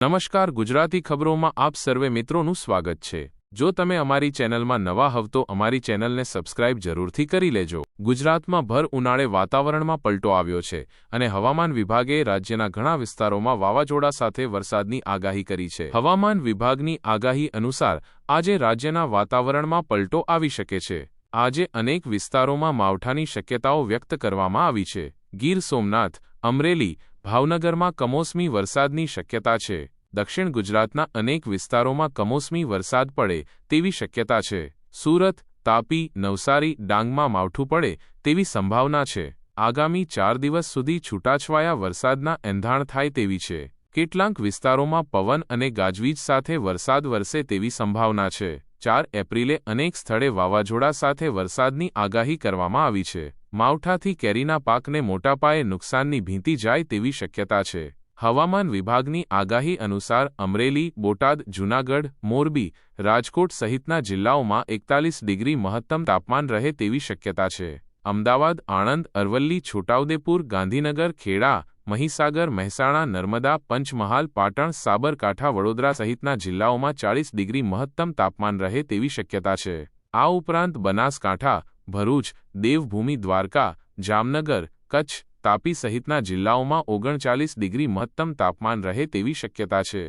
નમસ્કાર ગુજરાતી ખબરોમાં આપ સર્વે મિત્રોનું સ્વાગત છે. જો તમે અમારી ચેનલમાં નવા હવ તો અમારી ચેનલને સબસ્ક્રાઇબ જરૂરથી કરી લેજો. ગુજરાતમાં ભર ઉનાળે વાતાવરણમાં પલટો આવ્યો છે અને હવામાન વિભાગે રાજ્યના ઘણા વિસ્તારોમાં વાવાઝોડા સાથે વરસાદની આગાહી કરી છે. હવામાન વિભાગની આગાહી અનુસાર આજે રાજ્યના વાતાવરણમાં પલટો આવી શકે છે. આજે અનેક વિસ્તારોમાં માવઠાની શક્યતાઓ વ્યક્ત કરવામાં આવી છે. ગીર સોમનાથ, અમરેલી ભાવનગરમાં કમોસમી વરસાદની શક્યતા છે. દક્ષિણ ગુજરાતના અનેક વિસ્તારોમાં કમોસમી વરસાદ પડે તેવી શક્યતા છે. સુરત, તાપી, નવસારી, ડાંગમાં માવઠું પડે તેવી સંભાવના છે. આગામી ચાર દિવસ સુધી છૂટાછવાયા વરસાદના એંધાણ થાય તેવી છે. કેટલાંક વિસ્તારોમાં પવન અને ગાજવીજ સાથે વરસાદ વરસે તેવી સંભાવના છે. ચાર એપ્રિલે અનેક સ્થળે વાવાઝોડા સાથે વરસાદની આગાહી કરવામાં આવી છે. માવઠાથી કેરીના પાકને મોટા પાયે નુકસાનની ભીંતી જાય તેવી શક્યતા છે. હવામાન વિભાગની આગાહી અનુસાર અમરેલી, બોટાદ, જૂનાગઢ, મોરબી, રાજકોટ સહિતના જિલ્લાઓમાં એકતાલીસ ડિગ્રી મહત્તમ તાપમાન રહે તેવી શક્યતા છે. અમદાવાદ, આણંદ, અરવલ્લી, છોટાઉદેપુર, ગાંધીનગર, ખેડા, મહીસાગર, મહેસાણા, નર્મદા, પંચમહાલ, પાટણ, સાબરકાંઠા, વડોદરા સહિતના જિલ્લાઓમાં ચાળીસ ડિગ્રી મહત્તમ તાપમાન રહે તેવી શક્યતા છે. આ ઉપરાંત બનાસકાંઠા ભરૂચ, દેવભૂમિ, દ્વારકા, જામનગર, કચ્છ તાપી સહિતના જિલ્લાઓમાં ઓગણચાલીસ ડિગ્રી મહત્તમ તાપમાન રહે તેવી શક્યતા છે.